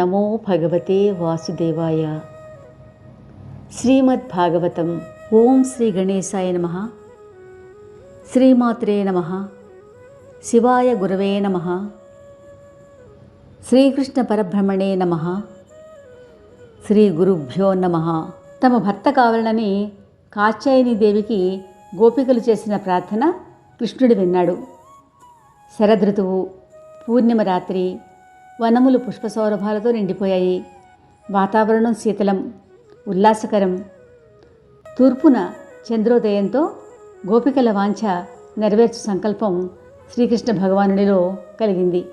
నమో భగవతే వాసుదేవాయ శ్రీమద్భాగవతం ఓం శ్రీ గణేశాయ నమ శ్రీమాత్రే నమ శివాయ గురవే నమ శ్రీకృష్ణ పరబ్రహ్మణే నమ శ్రీ గురుభ్యో నమ తమ భర్త కావాలని కాత్యాయని దేవికి గోపికలు చేసిన ప్రార్థన కృష్ణుడు విన్నాడు. శరదృతువు పూర్ణిమ రాత్రి వనములు పుష్ప సౌరభాలతో నిండిపోయాయి. వాతావరణం శీతలం ఉల్లాసకరం. తూర్పున చంద్రోదయంతో గోపికల వాంఛ నెరవేర్చు సంకల్పం శ్రీకృష్ణ భగవానుడిలో కలిగింది.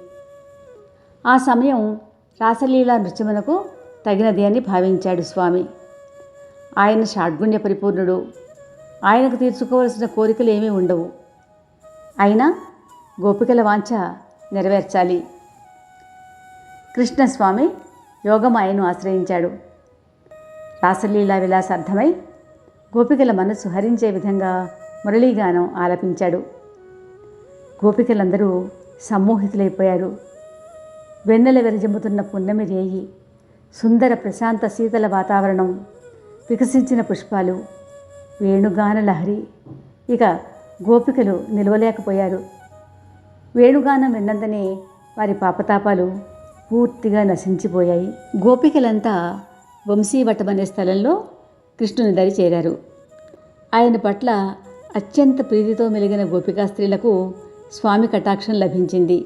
ఆ సమయం రాసలీలా నృత్యమునకు తగినది అని భావించాడు స్వామి. ఆయన షాడ్గుణ్య పరిపూర్ణుడు. ఆయనకు తీర్చుకోవలసిన కోరికలు ఏమీ ఉండవు. అయినా గోపికల వాంఛ నెరవేర్చాలి. కృష్ణస్వామి యోగమాయను ఆశ్రయించాడు. రాసలీలా విలాసార్థమై గోపికల మనస్సు హరించే విధంగా మురళీగానం ఆలపించాడు. గోపికలందరూ సమ్మోహితులైపోయారు. వెన్నెల వెరజమ్ముతున్న పున్నమి రేయి సుందర ప్రశాంత శీతల వాతావరణం వికసించిన పుష్పాలు వేణుగాన లహరి ఇక గోపికలు నిలవలేకపోయారు. వేణుగానం విన్నంతనే వారి పాపతాపాలు పూర్తిగా నశించిపోయాయి. గోపికలంతా వంశీవటం అనే స్థలంలో కృష్ణుని దరి చేరారు. ఆయన పట్ల అత్యంత ప్రీతితో మెలిగిన గోపికా స్త్రీలకు స్వామి కటాక్షం లభించింది.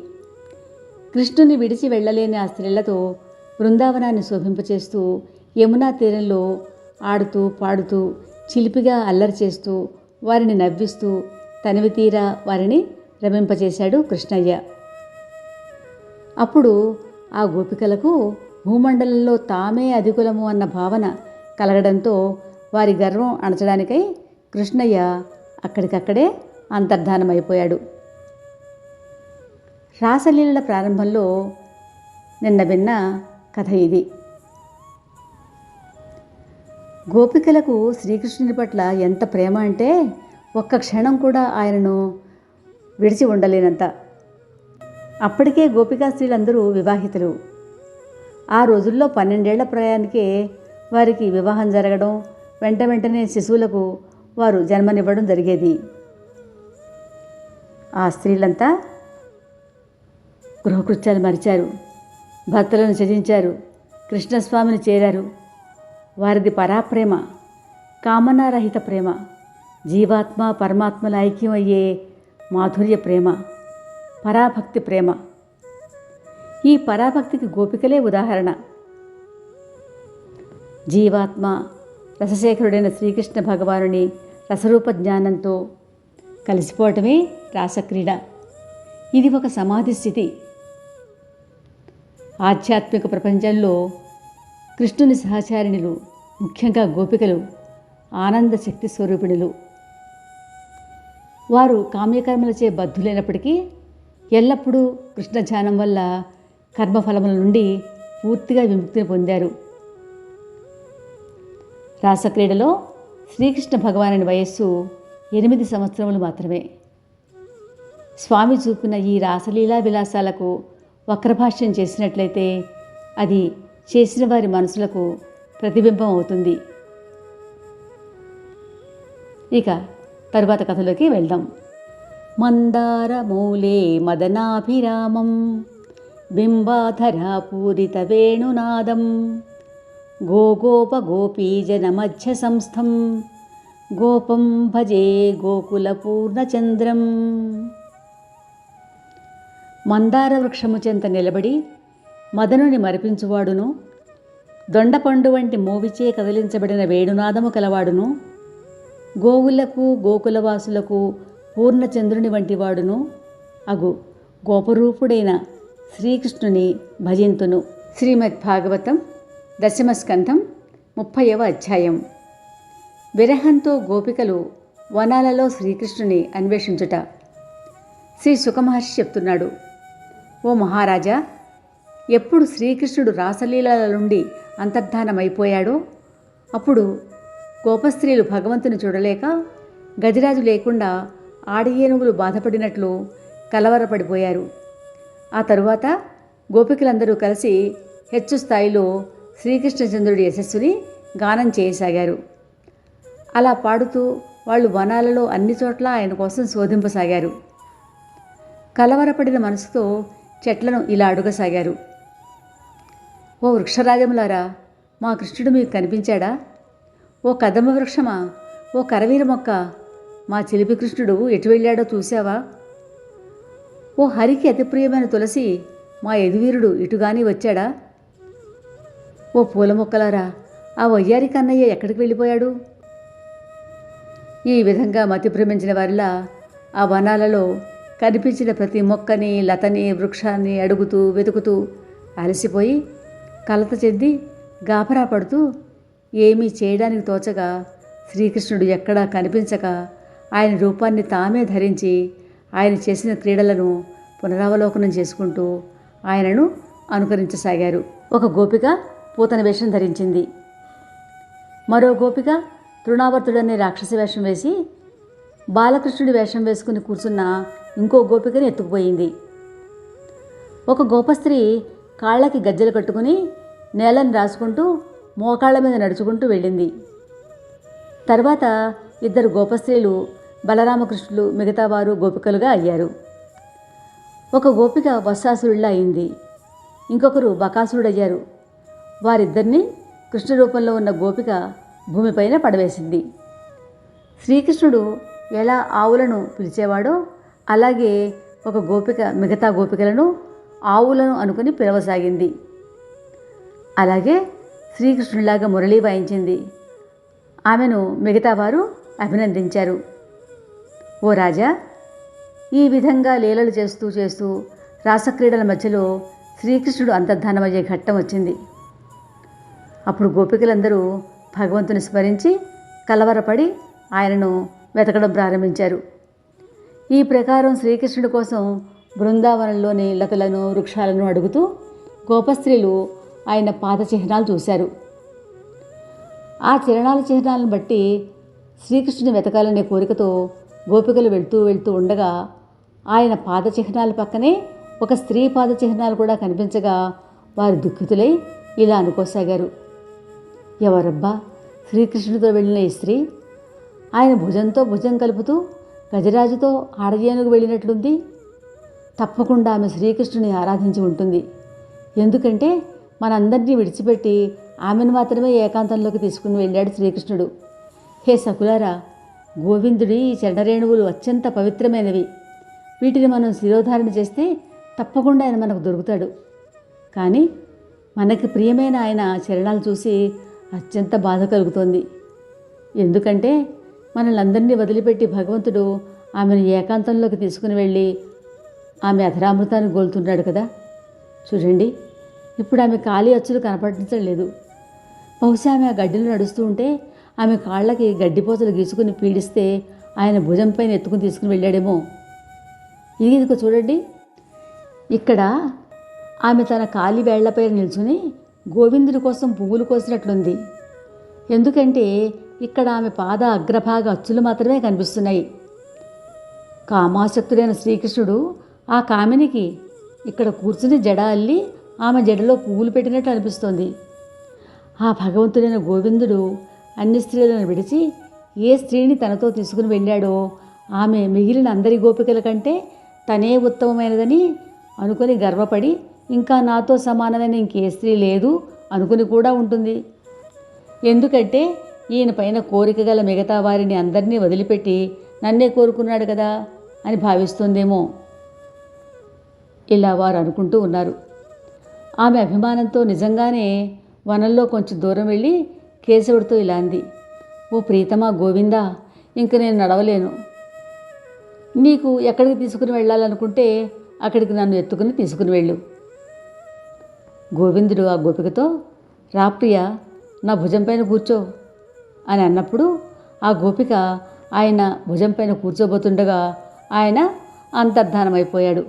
కృష్ణుని విడిచి వెళ్ళలేని ఆ స్త్రీలతో బృందావనాన్ని శోభింపచేస్తూ యమునా తీరంలో ఆడుతూ పాడుతూ చిలిపిగా అల్లరి చేస్తూ వారిని నవ్విస్తూ తనివి తీరా వారిని రమింపచేశాడు కృష్ణయ్య. అప్పుడు ఆ గోపికలకు భూమండలంలో తామే అధికులము అన్న భావన కలగడంతో వారి గర్వం అణచడానికై కృష్ణయ్య అక్కడికక్కడే అంతర్ధానమైపోయాడు. రాసలీలల ప్రారంభంలో నిన్న విన్న కథ ఇది. గోపికలకు శ్రీకృష్ణుని పట్ల ఎంత ప్రేమ అంటే ఒక్క క్షణం కూడా ఆయనను విడిచి ఉండలేనంత. అప్పటికే గోపికా స్త్రీలందరూ వివాహితులు. ఆ రోజుల్లో పన్నెండేళ్ళ ప్రయాణికే వారికి వివాహం జరగడం వెంట వెంటనే శిశువులకు వారు జన్మనివ్వడం జరిగేది. ఆ స్త్రీలంతా గృహకృత్యాలు మరిచారు భర్తలను త్యజించారు కృష్ణస్వామిని చేరారు. వారిది పరాప్రేమ కామనారహిత ప్రేమ జీవాత్మ పరమాత్మల ఐక్యం అయ్యే మాధుర్య ప్రేమ. పరాభక్తి ప్రేమ. ఈ పరాభక్తికి గోపికలే ఉదాహరణ. జీవాత్మ రసశేఖరుడైన శ్రీకృష్ణ భగవానుని రసరూప జ్ఞానంతో కలిసిపోవటమే రాసక్రీడ. ఇది ఒక సమాధి స్థితి. ఆధ్యాత్మిక ప్రపంచంలో కృష్ణుని సహచారిణులు ముఖ్యంగా గోపికలు ఆనంద శక్తి స్వరూపిణులు. వారు కామ్యకర్మలచే బద్ధులైనప్పటికీ ఎల్లప్పుడూ కృష్ణ ధ్యానం వల్ల కర్మఫలముల నుండి పూర్తిగా విముక్తిని పొందారు. రాసక్రీడలో శ్రీకృష్ణ భగవానుని వయస్సు ఎనిమిది సంవత్సరములు మాత్రమే. స్వామి చూపిన ఈ రాసలీలా విలాసాలకు వక్రభాష్యం చేసినట్లయితే అది చేసిన వారి మనసులకు ప్రతిబింబం అవుతుంది. ఇక తరువాత కథలోకి వెళ్దాం. మందారమూలే మదనాభిరామం బింబాధరాపూరితవేణునాదం వేణునాదం గోగోపగోపీజనమధ్య సంస్థం గోపం భజే గోకులపూర్ణచంద్రం. మందార వృక్షము చెంత నిలబడి మదనుని మరిపించువాడును దొండపండు వంటి మోవిచే కదిలించబడిన వేణునాదము కలవాడును గోవులకు గోకులవాసులకు పూర్ణచంద్రుని వంటి వాడును. అగు గోపరూపుడైన శ్రీకృష్ణుని భజింతును శ్రీమద్ భాగవతం దశమస్కంధం ముప్పైవ అధ్యాయం. విరహంతో గోపికలు వనాలలో శ్రీకృష్ణుని అన్వేషించుట. శ్రీ సుఖమహర్షి చెప్తున్నాడు ఓ మహారాజా ఎప్పుడు శ్రీకృష్ణుడు రాసలీలల నుండి అంతర్ధానమైపోయాడో? అప్పుడు గోపస్త్రీలు భగవంతుని చూడలేక గజరాజు లేకుండా ఆడి ఏనుగులు బాధపడినట్లు కలవరపడిపోయారు. ఆ తరువాత గోపికలందరూ కలిసి హెచ్చు స్థాయిలో శ్రీకృష్ణచంద్రుడి యశస్సుని గానం చేయసాగారు. అలా పాడుతూ వాళ్ళు వనాలలో అన్ని చోట్ల ఆయన కోసం శోధింపసాగారు. కలవరపడిన మనసుతో చెట్లను ఇలా అడుగసాగారు. ఓ వృక్షరాజములారా మా కృష్ణుడు మీకు కనిపించాడా? ఓ కదమ్మ వృక్షమా? ఓ కరవీర మొక్క? మా చిలిపికృష్ణుడు ఎటు వెళ్ళాడో చూశావా? ఓ హరికి అతి ప్రియమైన తులసి మా యదువీరుడు ఇటుగాని వచ్చాడా? ఓ పూల మొక్కలారా ఆ వయ్యారి కన్నయ్య ఎక్కడికి వెళ్ళిపోయాడు? ఈ విధంగా మతి భ్రమించిన వారిలా ఆ వనాలలో కనిపించిన ప్రతి మొక్కని లతని వృక్షాన్ని అడుగుతూ వెతుకుతూ అలసిపోయి కలత చెంది గాపరా పడుతూ ఏమీ చేయడానికి తోచగా శ్రీకృష్ణుడు ఎక్కడా కనిపించక ఆయన రూపాన్ని తామే ధరించి ఆయన చేసిన క్రీడలను పునరావలోకనం చేసుకుంటూ ఆయనను అనుకరించసాగారు. ఒక గోపిక పూతన వేషం ధరించింది. మరో గోపిక తృణావర్తుడనే రాక్షసి వేషం వేసి బాలకృష్ణుడి వేషం వేసుకుని కూర్చున్న ఇంకో గోపికని ఎత్తుకుపోయింది. ఒక గోపస్త్రీ కాళ్ళకి గజ్జలు కట్టుకుని నేలను రాసుకుంటూ మోకాళ్ళ మీద నడుచుకుంటూ వెళ్ళింది. తర్వాత ఇద్దరు గోపస్త్రీలు బలరామకృష్ణులు మిగతా వారు గోపికలుగా అయ్యారు. ఒక గోపిక వత్సాసురుడిలా అయింది. ఇంకొకరు బకాసురుడయ్యారు. వారిద్దరిని కృష్ణ రూపంలో ఉన్న గోపిక భూమిపైన పడవేసింది. శ్రీకృష్ణుడు ఎలా ఆవులను పిలిచేవాడో అలాగే ఒక గోపిక మిగతా గోపికలను ఆవులను అనుకుని పిలవసాగింది. అలాగే శ్రీకృష్ణుడిలాగా మురళీ వాయించింది. ఆమెను మిగతా వారు అభినందించారు. ఓ రాజా ఈ విధంగా లీలలు చేస్తూ చేస్తూ రాసక్రీడల మధ్యలో శ్రీకృష్ణుడు అంతర్ధానమయ్యే ఘట్టం వచ్చింది. అప్పుడు గోపికలందరూ భగవంతుని స్మరించి కలవరపడి ఆయనను వెతకడం ప్రారంభించారు. ఈ ప్రకారం శ్రీకృష్ణుడి కోసం బృందావనంలోని లతలను వృక్షాలను అడుగుతూ గోపస్త్రీలు ఆయన పాద చిహ్నాలు చూశారు. ఆ చిరణాల చిహ్నాలను బట్టి శ్రీకృష్ణుని వెతకాలనే కోరికతో గోపికలు వెళ్తూ వెళ్తూ ఉండగా ఆయన పాద చిహ్నాల పక్కనే ఒక స్త్రీ పాద చిహ్నాలు కూడా కనిపించగా వారు దుఃఖితులై ఇలా అనుకోసాగారు. ఎవరబ్బా శ్రీకృష్ణుడితో వెళ్ళిన ఈ స్త్రీ? ఆయన భుజంతో భుజం కలుపుతూ గజరాజుతో ఆడయేనుకు వెళ్ళినట్లుంది? తప్పకుండా ఆమె శ్రీకృష్ణుని ఆరాధించి ఉంటుంది. ఎందుకంటే మనందరినీ విడిచిపెట్టి ఆమెను మాత్రమే ఏకాంతంలోకి తీసుకుని వెళ్ళాడు శ్రీకృష్ణుడు. హే సకులారా గోవిందుడి ఈ చరణరేణువులు అత్యంత పవిత్రమైనవి. వీటిని మనం శిరోధారణ చేస్తే తప్పకుండా ఆయన మనకు దొరుకుతాడు. కానీ మనకి ప్రియమైన ఆయన చరణాలు చూసి అత్యంత బాధ కలుగుతోంది. ఎందుకంటే మనల్ని అందరినీ వదిలిపెట్టి భగవంతుడు ఆమెను ఏకాంతంలోకి తీసుకుని వెళ్ళి ఆమె అధరామృతాన్ని గోలుతున్నాడు కదా. చూడండి ఇప్పుడు ఆమె ఖాళీ అచ్చులు కనపడించలేదు బహుశా ఆమె ఆ గడ్డిలో నడుస్తూ ఉంటే ఆమె కాళ్ళకి గడ్డిపోతలు గీసుకుని పీడిస్తే ఆయన భుజంపైన ఎత్తుకుని తీసుకుని వెళ్ళాడేమో. ఇది ఇదిగో చూడండి. ఇక్కడ ఆమె తన కాలి వేళ్ళపై నిల్చుని గోవిందుడి కోసం పువ్వులు కోసినట్లుంది. ఎందుకంటే ఇక్కడ ఆమె పాద అగ్రభాగ అచ్చులు మాత్రమే కనిపిస్తున్నాయి. కామాసక్తుడైన శ్రీకృష్ణుడు ఆ కామినికి ఇక్కడ కూర్చుని జడ అల్లి ఆమె జడలో పువ్వులు పెట్టినట్టు అనిపిస్తోంది. ఆ భగవంతుడైన గోవిందుడు అన్ని స్త్రీలను విడిచి ఏ స్త్రీని తనతో తీసుకుని వెళ్ళాడో ఆమె మిగిలిన అందరి గోపికల కంటే తనే ఉత్తమమైనదని అనుకుని గర్వపడి ఇంకా నాతో సమానమైన ఇంకే స్త్రీ లేదు అనుకుని కూడా ఉంటుంది. ఎందుకంటే ఈయన పైన కోరిక గల మిగతా వారిని అందరినీ వదిలిపెట్టి నన్నే కోరుకున్నాడు కదా అని భావిస్తుందేమో ఇలా వారు అనుకుంటూ ఉన్నారు. ఆమె అభిమానంతో నిజంగానే వనంలో కొంచెం దూరం వెళ్ళి కేశవుడితో ఇలా అంది ఓ ప్రీతమా గోవిందా ఇంక నేను నడవలేను. నీకు ఎక్కడికి తీసుకుని వెళ్ళాలనుకుంటే అక్కడికి నన్ను ఎత్తుకుని తీసుకుని వెళ్ళు. గోవిందుడు ఆ గోపికతో రాప్రియ నా భుజం పైన కూర్చో అని అన్నప్పుడు ఆ గోపిక ఆయన భుజం పైన కూర్చోబోతుండగా ఆయన అంతర్ధానమైపోయాడు.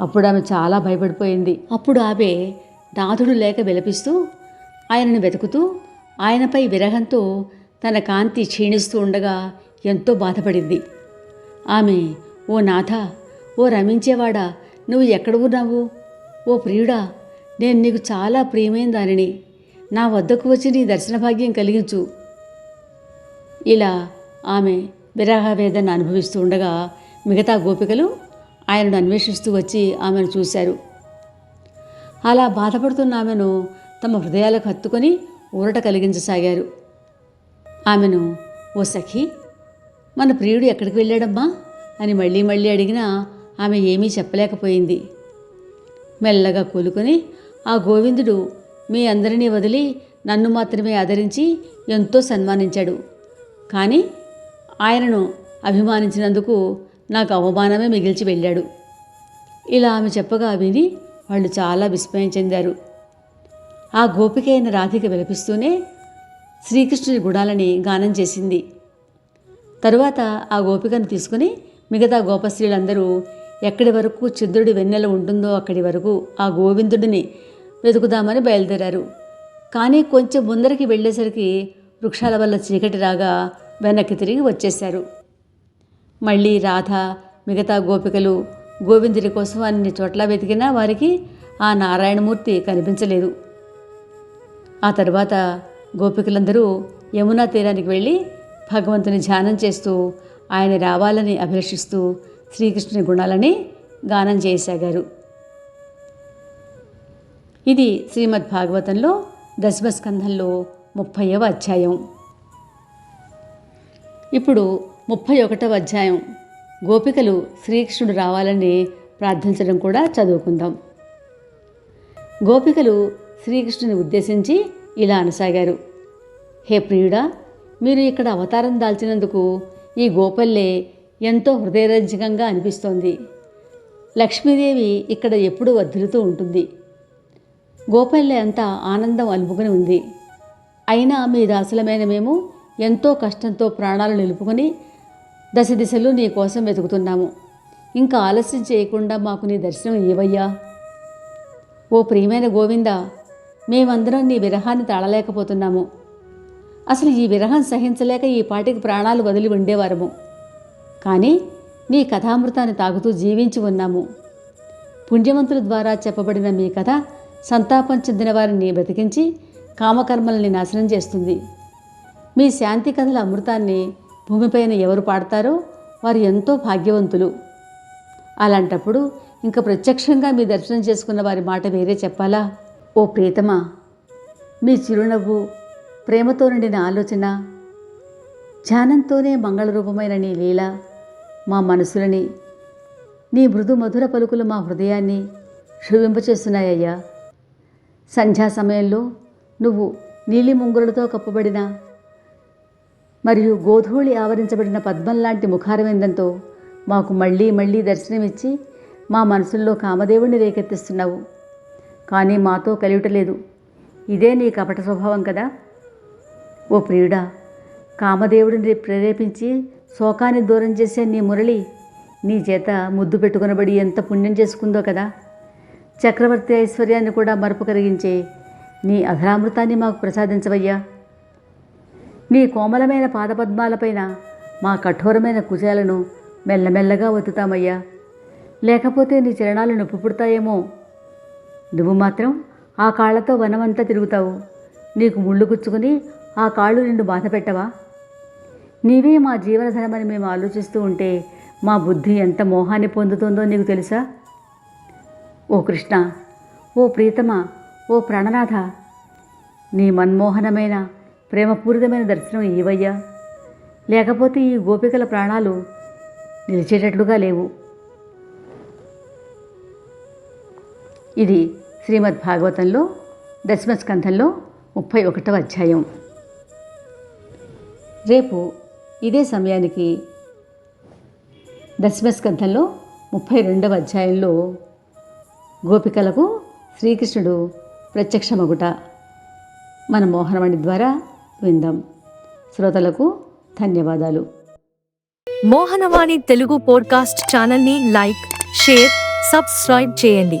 అప్పుడు ఆమె చాలా భయపడిపోయింది. అప్పుడు ఆమె నాథుడు లేక విలపిస్తూ ఆయనను వెతుకుతూ ఆయనపై విరహంతో తన కాంతి క్షీణిస్తూ ఉండగా ఎంతో బాధపడింది. ఆమె ఓ నాథ ఓ రమించేవాడా నువ్వు ఎక్కడ ఉన్నావు? ఓ ప్రియుడా నేను నీకు చాలా ప్రియమైన దానిని. నా వద్దకు వచ్చి నీ దర్శన భాగ్యం కలిగించు. ఇలా ఆమె విరహ వేదన అనుభవిస్తూ ఉండగా మిగతా గోపికలు ఆయనను అన్వేషిస్తూ వచ్చి ఆమెను చూశారు. అలా బాధపడుతున్న ఆమెను తమ హృదయాలకు హత్తుకొని ఊరట కలిగించసాగారు. ఆమెను ఓ సఖి మన ప్రియుడు ఎక్కడికి వెళ్ళాడమ్మా అని మళ్ళీ మళ్ళీ అడిగినా ఆమె ఏమీ చెప్పలేకపోయింది. మెల్లగా కూలుకొని ఆ గోవిందుడు మీ అందరినీ వదిలి నన్ను మాత్రమే ఆదరించి ఎంతో సన్మానించాడు. కానీ ఆయనను అభిమానించినందుకు నాకు అవమానమే మిగిల్చి వెళ్ళాడు. ఇలా ఆమె చెప్పగా విని వాళ్ళు చాలా విస్మయం చెందారు. ఆ గోపిక అయిన రాధిక విలపిస్తూనే శ్రీకృష్ణుని గుణాలని గానం చేసింది. తరువాత ఆ గోపికను తీసుకుని మిగతా గోపశ్రీలందరూ ఎక్కడి వరకు చంద్రుడి వెన్నెల ఉంటుందో అక్కడి వరకు ఆ గోవిందుడిని వెతుకుదామని బయలుదేరారు. కానీ కొంచెం ముందరికి వెళ్ళేసరికి వృక్షాల వల్ల చీకటి రాగా వెనక్కి తిరిగి వచ్చేశారు. మళ్ళీ రాధ మిగతా గోపికలు గోవిందుడి కోసం అన్ని చోట్ల వెతికినా వారికి ఆ నారాయణమూర్తి కనిపించలేదు. ఆ తర్వాత గోపికలందరూ యమునా తీరానికి వెళ్ళి భగవంతుని ధ్యానం చేస్తూ ఆయన రావాలని అభిలషిస్తూ శ్రీకృష్ణుని గుణాలని గానం చేయసాగారు ఇది శ్రీమద్ భాగవతంలో దశమస్కంధంలో ముప్పైవ అధ్యాయం. ఇప్పుడు ముప్పై ఒకటవ అధ్యాయం. గోపికలు శ్రీకృష్ణుడు రావాలని ప్రార్థించడం కూడా చదువుకుందాం. గోపికలు శ్రీకృష్ణుని ఉద్దేశించి ఇలా అనసాగారు. హే ప్రియుడా మీరు ఇక్కడ అవతారం దాల్చినందుకు ఈ గోపల్లె ఎంతో హృదయరంజకంగా అనిపిస్తోంది. లక్ష్మీదేవి ఇక్కడ ఎప్పుడూ వద్దులుతూ ఉంటుంది. గోపల్లె అంతా ఆనందం అలుపుకొని ఉంది. అయినా మీ దాసులమైన మేము ఎంతో కష్టంతో ప్రాణాలు నిలుపుకొని దశ దిశలు నీ కోసం వెతుకుతున్నాము. ఇంకా ఆలస్యం చేయకుండా మాకు నీ దర్శనం ఏవయ్యా ఓ ప్రియమైన గోవింద మేమందరం నీ విరహాన్ని తాళలేకపోతున్నాము. అసలు ఈ విరహం సహించలేక ఈ పాటికి ప్రాణాలు వదిలి ఉండేవారము. కానీ నీ కథామృతాన్ని తాగుతూ జీవించి ఉన్నాము. పుణ్యవంతుల ద్వారా చెప్పబడిన మీ కథ సంతాపం చెందిన వారిని బ్రతికించి కామకర్మల్ని నాశనం చేస్తుంది. మీ శాంతి కథల అమృతాన్ని భూమిపైన ఎవరు పాడతారో వారు ఎంతో భాగ్యవంతులు. అలాంటప్పుడు ఇంకా ప్రత్యక్షంగా మీ దర్శనం చేసుకున్న వారి మాట వేరే చెప్పాలా? ఓ ప్రీతమా మీ చిరునవ్వు ప్రేమతో నిండిన ఆలోచన ధ్యానంతోనే మంగళరూపమైన నీ లీల మా మనసులని నీ మృదు మధుర పలుకులు మా హృదయాన్ని క్షువింపచేస్తున్నాయ్యా సంధ్యా సమయంలో నువ్వు నీలి ముంగులతో కప్పబడిన మరియు గోధూళి ఆవరించబడిన పద్మం లాంటి ముఖారవిందంతో మాకు మళ్ళీ మళ్ళీ దర్శనమిచ్చి మా మనసుల్లో కామదేవుణ్ణి రేకెత్తిస్తున్నావు. కానీ మాతో కలియటలేదు. ఇదే నీ కపట స్వభావం కదా? ఓ ప్రియుడా కామదేవుడిని ప్రేరేపించి శోకాన్ని దూరం చేసే నీ మురళి నీ చేత ముద్దు పెట్టుకునబడి ఎంత పుణ్యం చేసుకుందో కదా? చక్రవర్తి ఐశ్వర్యాన్ని కూడా మరపు కలిగించే నీ అధరామృతాన్ని మాకు ప్రసాదించవయ్యా. నీ కోమలమైన పాదపద్మాలపైన మా కఠోరమైన కుచాలను మెల్లమెల్లగా వత్తుతామయ్యా లేకపోతే నీ చరణాలు నొప్పి పుడతాయేమో నువ్వు మాత్రం ఆ కాళ్ళతో వనమంతా తిరుగుతావు. నీకు ముళ్ళు గుచ్చుకుని ఆ కాళ్ళు నిన్ను బాధ పెట్టవా? నీవే మా జీవనధనమని మేము ఆలోచిస్తూ ఉంటే మా బుద్ధి ఎంత మోహాన్ని పొందుతుందో నీకు తెలుసా? ఓ కృష్ణ ఓ ప్రీతమ ఓ ప్రాణనాథ నీ మన్మోహనమైన ప్రేమపూరితమైన దర్శనం ఏవయ్యా లేకపోతే ఈ గోపికల ప్రాణాలు నిలిచేటట్లుగా లేవు. ఇది శ్రీమద్ భాగవతంలో దశమస్కంధంలో ముప్పై ఒకటవ అధ్యాయం. రేపు ఇదే సమయానికి దశమస్కంధంలో ముప్పై రెండవ అధ్యాయంలో గోపికలకు శ్రీకృష్ణుడు ప్రత్యక్షమగుట మన మోహనవాణి ద్వారా విందాం. శ్రోతలకు ధన్యవాదాలు. మోహనవాణి తెలుగు పోడ్కాస్ట్ ఛానల్ని లైక్ షేర్ సబ్స్క్రైబ్ చేయండి.